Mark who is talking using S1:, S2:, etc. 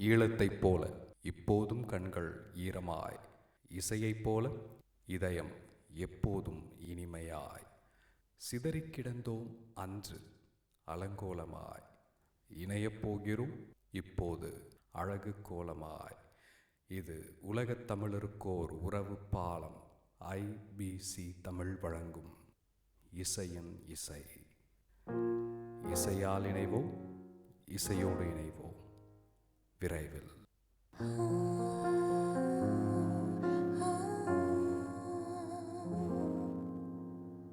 S1: ஈழத்தைப் போல இப்போதும் கண்கள் ஈரமாய். இசையைப் போல இதயம் எப்போதும் இனிமையாய். சிதறிக் கிடந்தோம் அன்று அலங்கோலமாய். இணையப் போகிறோம் இப்போது அழகு கோலமாய். இது உலகத் தமிழருக்கோர் உறவு பாலம். ஐபிசி தமிழ் வழங்கும் இசையின் இசை. இசையால் இணைவோம் இசையோடு இணைவோம். விரைவில்
S2: ஆ